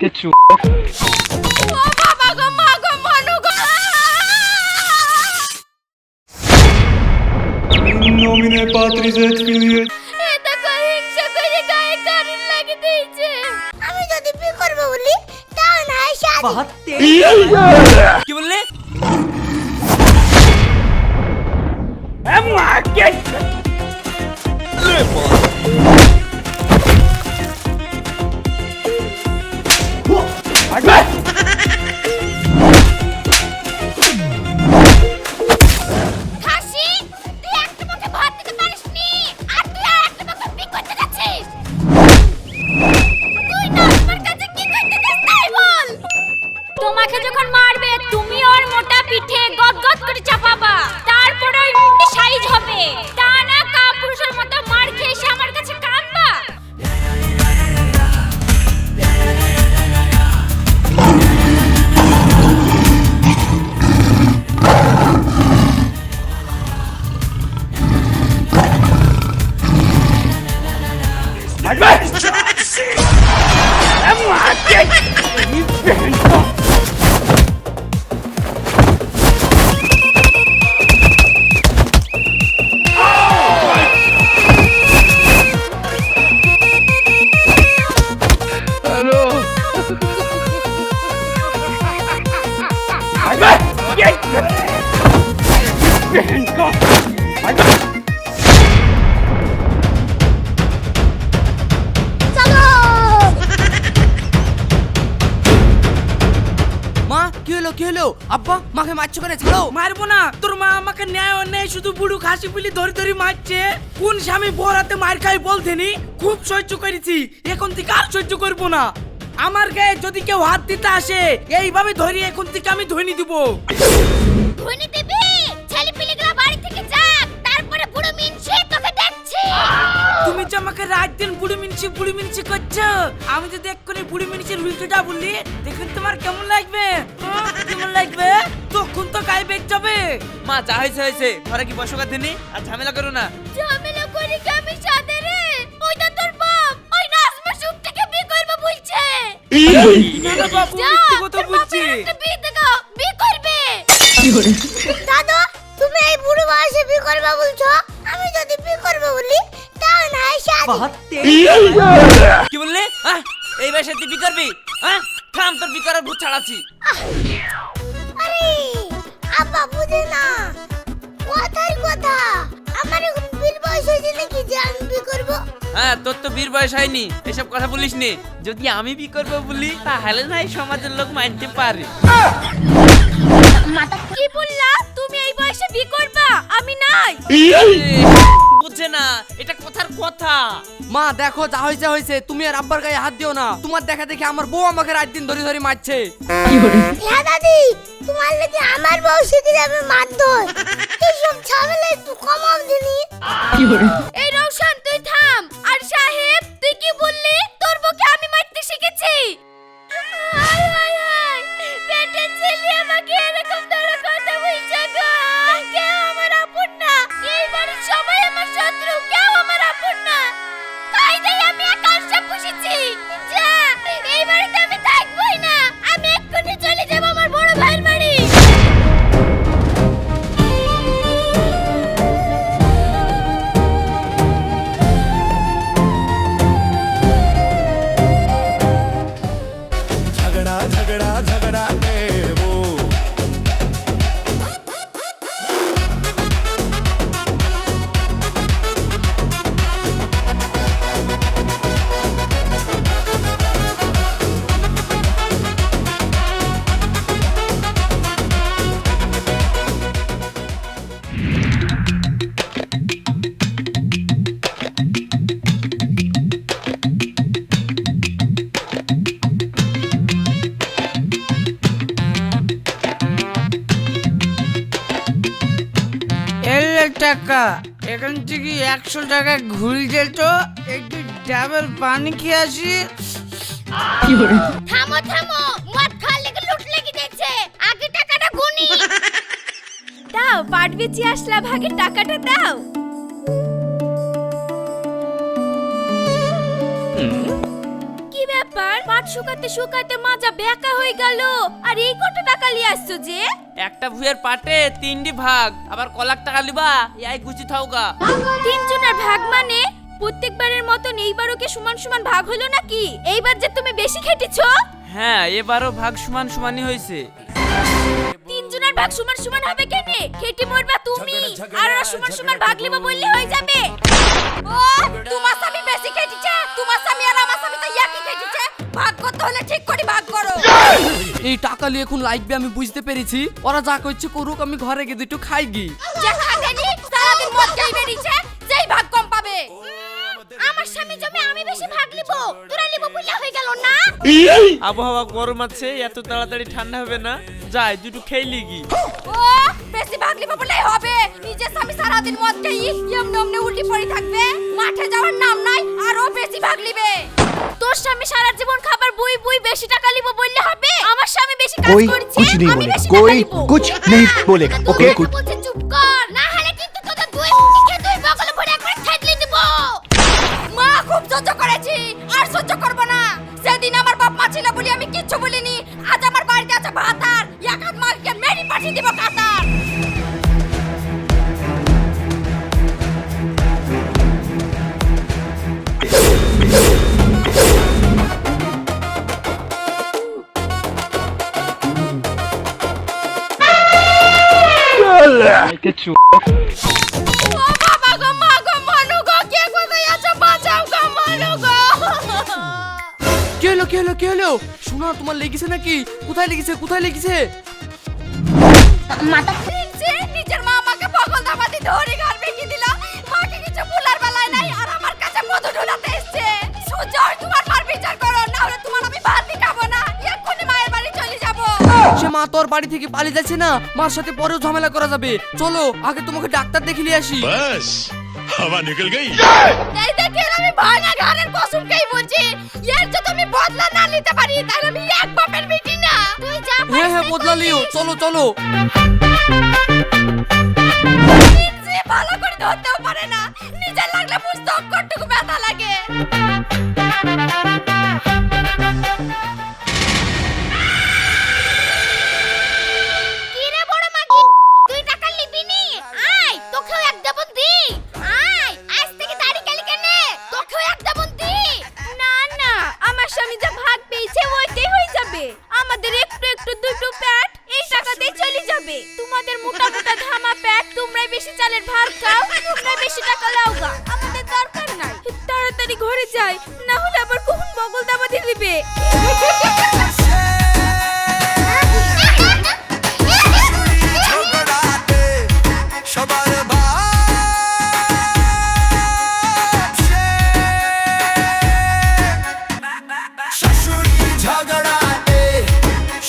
কিছু মানু Patris et Filii et এটা করে হিংসা করে গায়ে কারেন্ট লাগিয়ে দিয়েছে আমি যদি বিয়ে করব বলি তাও না শাদি কি বললে খাসি মা কি হলো কি হলো? আব্বা মাকে মারছো কেন? ছাড়ো। মারবো না। তোর মা আমাকে ন্যায় অন্যায় শুধু বুড়ো খাসি পুলি ধরে ধরে মারছে। কোন স্বামী বরাতে মার খাই বলতেনি? খুব সহ্য করেছি। এখন থেকে আর সহ্য করব না। আমার গায়ে যদি কেউ হাত দিতে আসে এইভাবে ধরি এখন থেকে আমি ধনি দিব। ধনী দেবী? তুমি যে আমাকে রাত দিন বুড়ি মিনছি বুড়ি মিনছি করছ? আমি যদি এক্ষুনি বুড়ি মিনছির উল্টোটা বললি দেখুন তোমার কেমন লাগবে? হ্যাঁ, কেমন লাগবে? তখন তো গায়ে বেগ যাবে। মা যা হয়েছে হয়েছে। ঘরে কি দিনি আর ঝামেলা করো না। ঝামেলা করি কি আমি সাথে রে? ওইটা তোর বাপ। ওই নাজমা সুখ থেকে বিয়ে করবে বলছে। না না বাবু মিথ্যে কথা বলছি। বিয়ে দেখো বিয়ে করবে। দাদা তুমি এই বুড়ো বয়সে বিয়ে করবে বলছো? কি বললে? হ্যাঁ? এই বয়সে তুই বি করবি? হ্যাঁ? থাম তোর বি করার ভূত ছাড়াচ্ছি। আরে আব্বা বুঝে না। কথার কথা। আমার এখন বয়স হয়েছে নাকি যে আমি বিয়ে করব? হ্যাঁ তোর তো বীর বয়স হয়নি। এসব কথা বলিস নি। যদি আমি বি করব বলি তাহলে না এই সমাজের লোক মানতে পারে। কি বললা? তুমি এই বয়সে বিয়ে করবা? আমি নাই। বুঝছে না এটা কথার কথা। মা দেখো যা হয়েছে হয়েছে তুমি আর আব্বার গায়ে হাত দিও না। তোমার দেখা দেখে আমার বউ আমাকে রাত দিন ধরে ধরে মারছে। হ্যাঁ দাদি তোমার লাগে আমার বয়সে দিলে আমি মারধর। এইসব ঝামেলা একটু কমাও দিনি। এই রৌশন তুই থাম। আর সাহেব তুই কি বললি? তোর বউকে আমি মারতে শিখেছি। পেটের ছেলে আমাকে এরকম ধরে কথা বলছে গো। কেউ আমার আপন না। এই আমার শত্রু কেউ আমার আপন না। তাই তাই আমি একাংশে পুষেছি। টাকা। এখান থেকে একশো টাকা ঘুরি যেত একটু ডাবল পানি খেয়ে আসি। থামো থামো মদ খাওয়ার লেগে লুট লেগে দেখছে আগে টাকাটা গুনি। দাও পাট বেচি আসলা ভাগে টাকাটা দাও। ব্যাপার পাট শুকাতে শুকাতে মাজা বেকা হয়ে গেল। আর এই কত টাকা নিয়ে আসছো যে? একটা ভুয়ের পাটে তিনটি ভাগ আবার কলাক টাকা লিবা এই গুছি থাউগা। তিনজনের ভাগ মানে? প্রত্যেকবারের মতন এইবারও কি সমান সমান ভাগ হলো নাকি? এইবার যে তুমি বেশি খেটেছো? হ্যাঁ এবারও ভাগ সমান সমানই হয়েছে। তিনজনের ভাগ সমান সমান হবে কেনে? খেটে মরবা তুমি। আর ওরা সমান সমান ভাগ লিবা বললে হয়ে যাবে। ও তোমার স্বামী বেশি খেটেছে তোমার স্বামী আর আমার ভাগ করতে হলে ঠিক করে ভাগ করো। এই টাকা নিয়ে এখন লাগবে আমি বুঝতে পেরেছি। ওরা যা করছে করুক আমি ঘরে গিয়ে দুটো খাই গি যে খাগেনি সারাদিন মদ খেয়ে বেরিয়েছে যেই ভাগ কম পাবে। আমার স্বামী জমি আমি বেশি ভাগ লিব তোরা লিব বুইলা হয়ে গেল না? আবহাওয়া গরম আছে এত তাড়াতাড়ি ঠান্ডা হবে না। যাই দুটো খেয়ে কি ও বেশি ভাগ লিব বলেই হবে। নিজে স্বামী সারা দিন মদ খেয়ে ইয়ম নমনে উল্টি পড়ে থাকবে। মাঠে যাওয়ার নাম নাই আর ও বেশি ভাগ লিবে তোর স্বামী সারা জীবন খাবার বুই বুই বেশি টাকা লিব বললে হবে? আমার স্বামী বেশি কাজ করেছে আমি বেশি টাকা লিব কোই কুছ নেই বলে। ওকে চুপ কর। তোমার লেগেছে নাকি? কোথায় লেগেছে? কোথায় লেগেছে? মাথা নিজের মা আমাকে পাগল দাবাতি ধরে ঘর ভেঙে দিল। মাকে কিছু বলার বেলায় নাই আর আমার কাছে মধু ঢোলাতে এসছে। সুজয় তোমার মার বিচার করো না হলে তোমার আমি ভাতই খাব না। এক্ষুনি মায়ের বাড়ি চলে যাব। সে মা তোর বাড়ি থেকে পালিয়ে যাচ্ছে না। মার সাথে পরেও ঝামেলা করা যাবে। চলো আগে তোমাকে ডাক্তার দেখিয়ে নিয়ে আসি। बस हवा निकल गई এই দেখেন আমি ভাঙা ঘরের কসুমকেই বলছি এর যদি আমি বদলা না নিতে পারি তাহলে আমি এক বাপের বেটি না তুই যা হ্যাঁ হ্যাঁ বদলা লিও চলো চলো সে ভালো করে ধরতেও পারে না নিজের লাগলে বুঝতে অক্ষরটুকু ব্যথা লাগে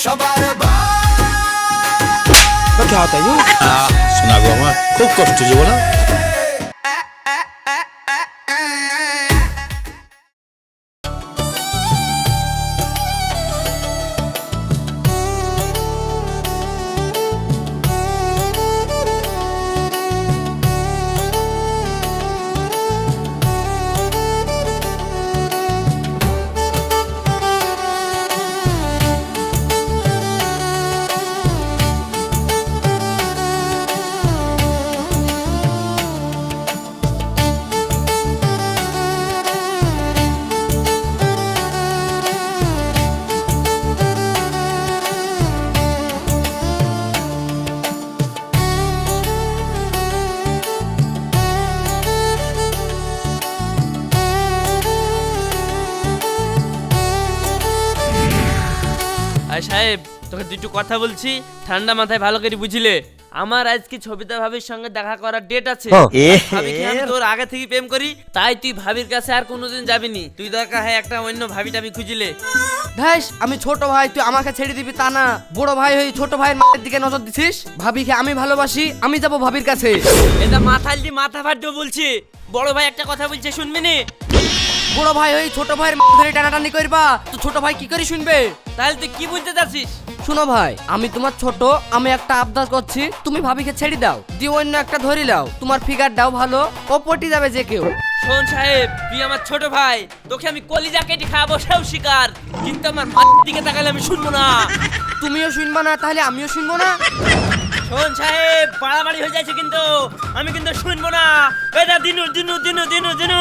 সবার শোনা গো আমার খুব কষ্ট জীবন আর তোকে দুটো কথা বলছি ঠান্ডা মাথায় ভালো করে বুঝিলে। আমার আজকে ছবিতা ভাবির সঙ্গে দেখা করার ডেট আছে। ভাবিকে আমি তোর আগে থেকে প্রেম করি? তাই তুই ভাবির কাছে আর কোনোদিন যাবি নি তুই দরকার হয় একটা অন্য ভাবি টাবি খুঁজিলে। ভ্যাস আমি ছোট ভাই তুই আমাকে ছেড়ে দিবি তা না। বড় ভাই হয়ে ছোট ভাইয়ের মায়ের দিকে নজর দিছিস? ভাবিকে আমি ভালোবাসি আমি যাব ভাবির কাছে। এটা মাথাল দিয়ে মাথা ফাটবে বলছি। বড় ভাই একটা কথা বলছে শুনবি নি? বড় ভাই হয়ে ছোট ভাইয়ের মা ধরে টানাটানি করবা তো ছোট ভাই কি করে শুনবে? তাহলে তুই কি বলতে চাচ্ছিস? শোনো ভাই আমি তোমার ছোট আমি একটা আবদার করছি তুমি ভাবিকে ছেড়ে দাও দিয়ে অন্য একটা ধরে দাও তোমার ফিগার দাও ভালো ও পটি যাবে যে কেউ। শোন সাহেব তুই আমার ছোট ভাই তোকে আমি কলিজা কেটে খাব সেও শিকার। কিন্তু আমার মাটির দিকে তাকালে আমি শুনব না। তুমিও শুনবা না তাহলে আমিও শুনব না? শোন সাহেব বাড়াবাড়ি হয়ে যাচ্ছে কিন্তু আমি কিন্তু শুনবো না বেদা দিনু দিনু দিনু দিনু দিনু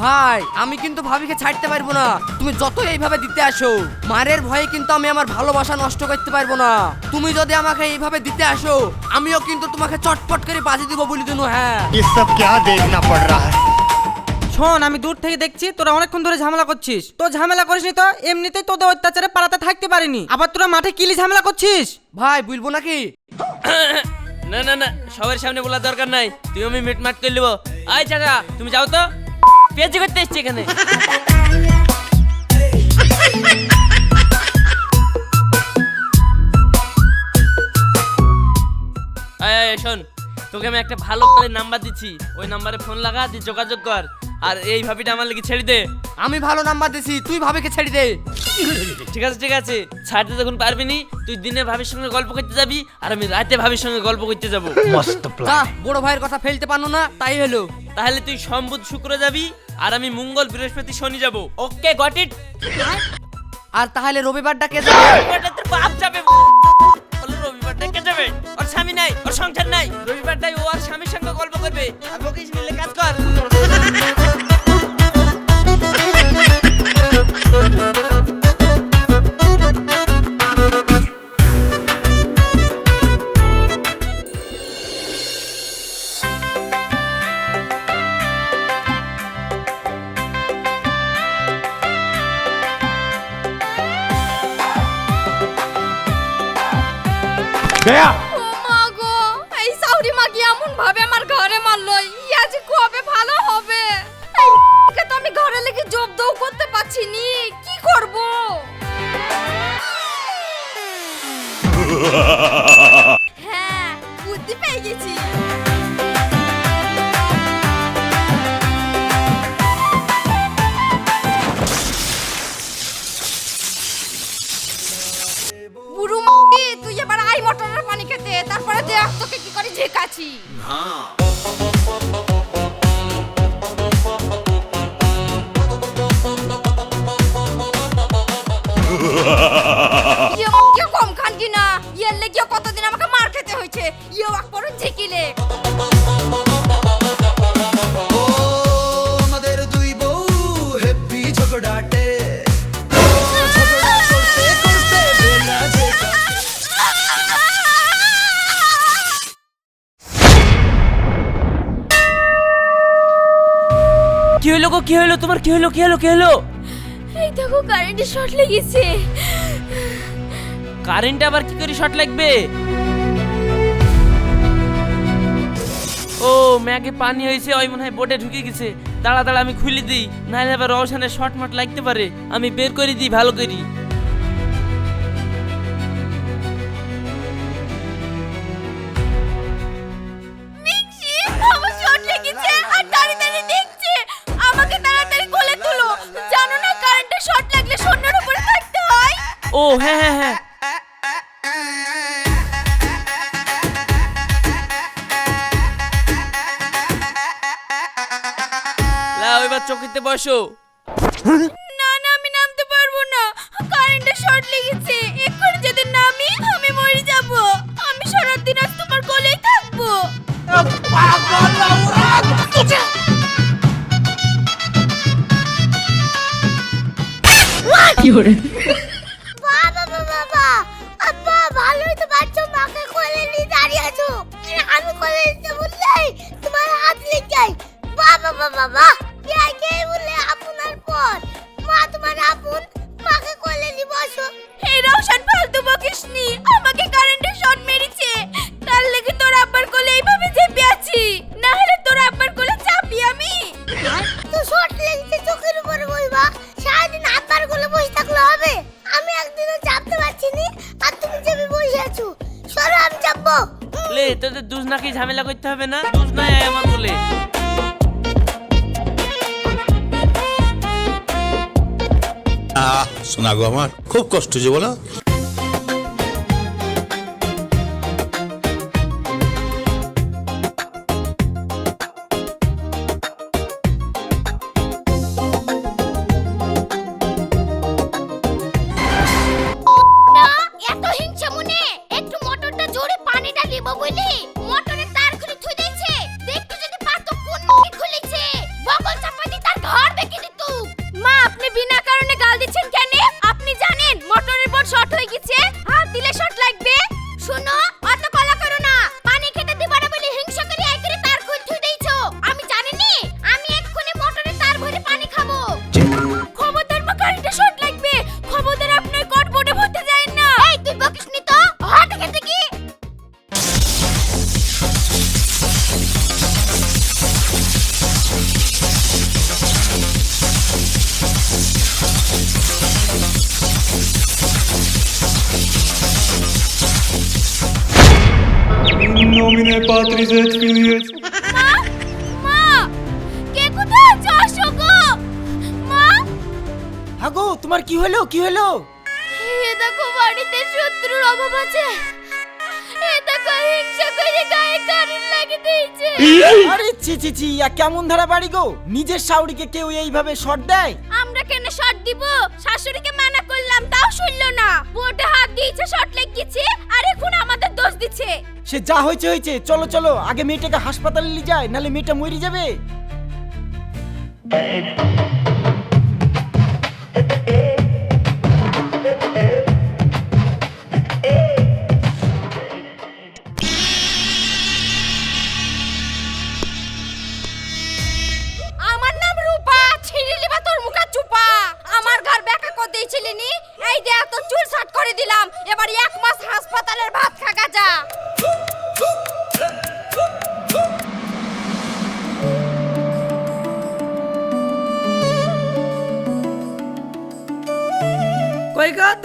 ভাই আমি কিন্তু ভাবিকে ছাড়তে পারবো না তুমি যত এইভাবে দিতে আসো মারের ভয়ে কিন্তু আমি আমার ভালোবাসা নষ্ট করতে পারবো না তুমি যদি আমাকে এইভাবে দিতে আসো আমিও কিন্তু তোমাকে চটপট করে বাজি দিব বলি দিনু হ্যাঁ ये सब क्या देखना पड़ रहा है শোন আমি দূর থেকে দেখছি তোরা অনেকক্ষণ ধরে ঝামেলা করছিস তো ঝামেলা করিসনি তো এমনিতেই তোদের অত্যাচারে পাড়াতে থাকতে পারিনি আবার তোরা মাঠে কিলি ঝামেলা করছিস ভাই বলবো নাকি না না না, সবার সামনে বলার দরকার নাই। তুই আমি মিটমাট করে নেব। আয় চাচা, তুমি যাও তো। পেঁচে করতে এসছি এখানে। শোন, তোকে আমি একটা ভালো নাম্বার দিচ্ছি। ওই নাম্বারে ফোন লাগা, দিয়ে যোগাযোগ কর। আর এই ভাবিটা আমার লেগে ছেড়ে দে। আমি ভালো নাম্বার দিছি তুই ভাবিকে ছেড়ে দে। ঠিক আছে ঠিক আছে। ছাড়তে যখন পারবি নি তুই দিনে ভাবির সঙ্গে গল্প করতে যাবি আর আমি রাতে ভাবির সঙ্গে গল্প করতে যাব। মস্ত প্ল্যান বড় ভাইয়ের কথা ফেলতে পারনো না তাই হলো। তাহলে তুই সম্বুধ শুক্র যাবি আর আমি মঙ্গল বৃহস্পতি শনি যাব। ওকে গট ইট। আর তাহলে রবিবারটা কে যাবে তোর বাপ যাবে। হ্যাঁ বুদ্ধি পেয়ে গেছি বুড়ু হলো গো কি হলো তোমার? কি হলো কি হলো কি হলো এই দেখো কারেন্টে শর্ট লেগেছে। কারেন্ট আবার কি করে শর্ট লাগবে? ও ম্যাগে পানি হয়েছে ওই মনে হয় বোটে ঢুকে গেছে। দাঁড়া দাঁড়া আমি খুলে দিই। নাহলে আবার রওশানে শর্ট মট লাগতে পারে। আমি বের করে দিই ভালো করি। চকিতে বসো। না না আমি নামতে পারব না। কারেন্টে শর্ট লেগেছে। এক্ষুনি যদি নামি আমি মরে যাব। আমি সারা দিন আজ তোমার কোলেই থাকব। বাবা ঝামেলা করতে হবে না? দোষ নয় আমার বলে আহ শোনা গো আমার খুব কষ্ট যে বলো। এত হিংসা মনে? একটু মোটরটা জোরে পানিটা দিব বলি nomine Patris et Filii et মা মা কে কোথায় আছো আসো গো মা হাগো তোমার কি হলো? কি হলো? এ দেখো বাড়িতে শত্রুর অভাব আছে হিংসা করে গায়ে কারেন্ট লাগিয়ে দিয়েছে আরে ছি ছি ছি ইয়া কেমন ধারা বাড়ি গো নিজের শাউরিকে কেউ এইভাবে শট দেয় আমরা কেন শর্ট দিব শাশুড়িকে মানা করলাম তাও শুনলো না বোটে হাত দিয়েছে শর্ট লেগেছে আর এখন আমাদের দোষ দিচ্ছে সে যা হয়েছে হয়েছে চলো চলো আগে মেয়েটাকে হাসপাতালে নিয়ে যায় নালে মেয়েটা মরে যাবে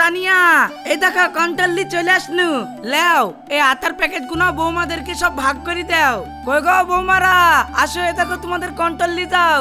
তানিয়া, এই দেখো কন্ট্রোল চলে আসনু। লেও, এই আতার প্যাকেটগুলো বৌমাদেরকে সব ভাগ করে দাও। কই গো বৌমারা, আসো এ দেখো, তোমাদের কন্ট্রোল দাও।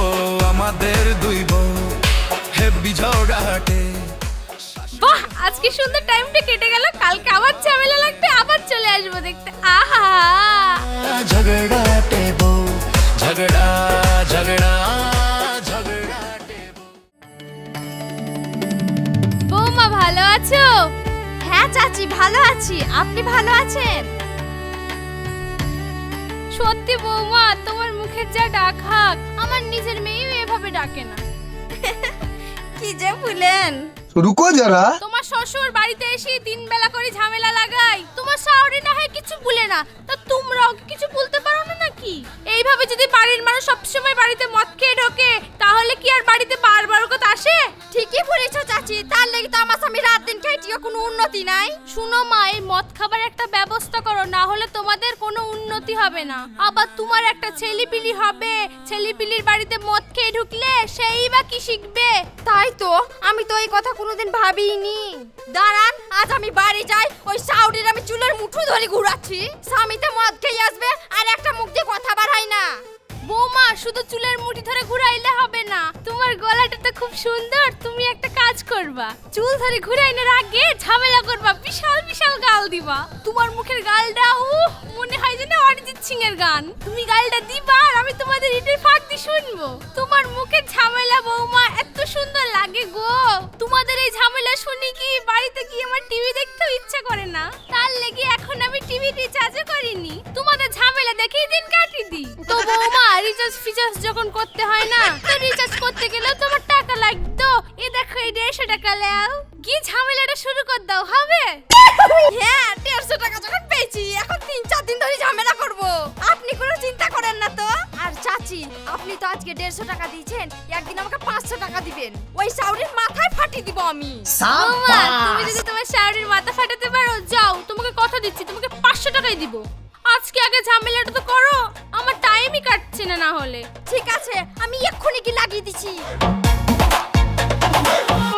ও আমাদের দুই বউ হেব্বি ঝগড়াটে বাহ, আজকে সুন্দর টাইমটা কেটে গেল। কালকে আবার ঝামেলা লাগবে, আবার চলে আসব দেখতে। আহা! ঝগড়া টেবো ঝগড়া ঝগড়া ঝগড়া বৌমা, ভালো আছো? হ্যাঁ চাচি, ভালো আছি। আপনি ভালো আছেন? সত্যি বৌমা তোমার মুখের যা ডাক হাক আমার নিজের মেয়েও এভাবে ডাকে না। কি যে ভুলেন রুকো যারা। তোমার শ্বশুর বাড়িতে এসে তিন বেলা করে ঝামেলা লাগাই তোমার শাওরি না হয় কিছু বলে না তা তোমরা ওকে কিছু বলতে পারো না নাকি? এইভাবে যদি বাড়ির মানুষ সবসময় বাড়িতে মদ খেয়ে ঢোকে তাহলে কি আর বাড়িতে বারবার কত আসে? ঠিকই বলেছ চাচি তার লেগে তো আমার স্বামী রাত দিন খাইটিও কোনো উন্নতি নাই। শুনো মা এই মদ খাবার একটা ব্যবস্থা করো না হলে তোমাদের কোনো উন্নতি হবে না। আবার তোমার একটা ছেলিপিলি হবে ছেলিপিলির বাড়িতে মদ খেয়ে ঢুকলে সেই বা কি শিখবে? তাই তো আমি তো এই কথা কোনোদিন ভাবিনি দাঁড়ান আজ আমি বাড়ি যাই ওই সাউডির আমি চুলের মুঠো ধরে ঘুরাচ্ছি। স্বামীতে মদ খেয়ে আসবে আর একটা মুখ দিয়ে কথা বাড়াই না। বৌমা, শুধু চুলের মুঠি ধরে ঘুরাইলে হবে না। তোমার গলাটা তো খুব সুন্দর, তুমি একটা কাজ করবা। চুল ধরে ঘুরাইনের আগে ঝামেলা করবা, বিশাল বিশাল গাল দিবা। তোমার মুখের গালটা, উহ, মনে হয় যেন অরিজিৎ গান। তুমি গালটা দিবা আর আমি তোমাদের ইটের ফাঁক শুনব। তোমার মুখের ঝামেলা বৌমা, এত সুন্দর লাগে গো। তোমাদের এই ঝামেলা শুনি কি বাড়িতে গিয়ে আমার টিভি দেখতেও ইচ্ছা করে না? তার লেগে এখন আমি টিভি রিচার্জও করিনি। তোমাদের ঝামেলা দেখেই দিন কাটি দি তো বৌমা রিচার্জ ফিচার্জ যখন করতে হয় না, তো রিচার্জ করতে গেলেও তোমার টাকা লাগতো? এ দেখো এই দেড়শো টাকা লাও। কি ঝামেলাটা শুরু কর দাও হবে? হ্যাঁ দেড়শো টাকা যখন পেয়েছি এখন তিন চার দিন ধরে ঝামেলা করব। আপনি কোনো চিন্তা করেন না তো। আর চাচি আপনি তো আজকে দেড়শো টাকা দিয়েছেন একদিন আমাকে পাঁচশো টাকা দিবেন। ওই সাউরির মাথায় ফাটিয়ে দিব আমি। তুমি যদি তোমার শাওরির মাথা ফাটাতে পারো যাও তোমাকে কথা দিচ্ছি তোমাকে পাঁচশো টাকাই দিব। আজকে আগে ঝামেলাটা তো করো আমার টাইমই কাটছে না না হলে। ঠিক আছে আমি এক্ষুনি কি লাগিয়ে দিচ্ছি বৌমা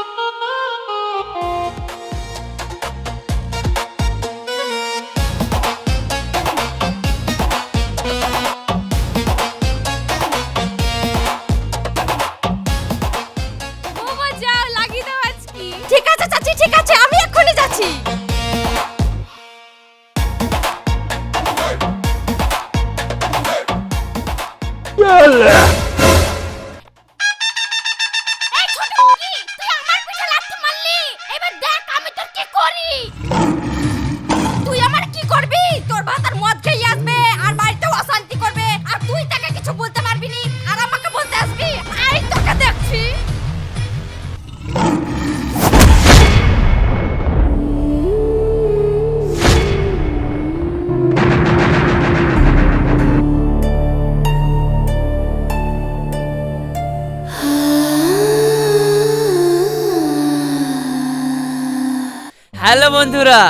হ্যালো বন্ধুরা,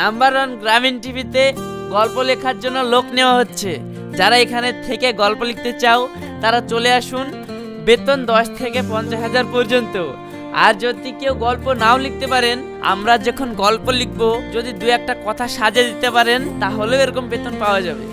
নাম্বার ওয়ান গ্রামীণ টিভিতে গল্প লেখার জন্য লোক নেওয়া হচ্ছে। যারা এখানে থেকে গল্প লিখতে চাও, তারা চলে আসুন বেতন দশ থেকে পঞ্চাশ হাজার পর্যন্ত। আর যদি কেউ গল্প নাও লিখতে পারেন, আমরা যখন গল্প লিখব, যদি দু একটা কথা সাজিয়ে দিতে পারেন, তাহলেও এরকম বেতন পাওয়া যাবে।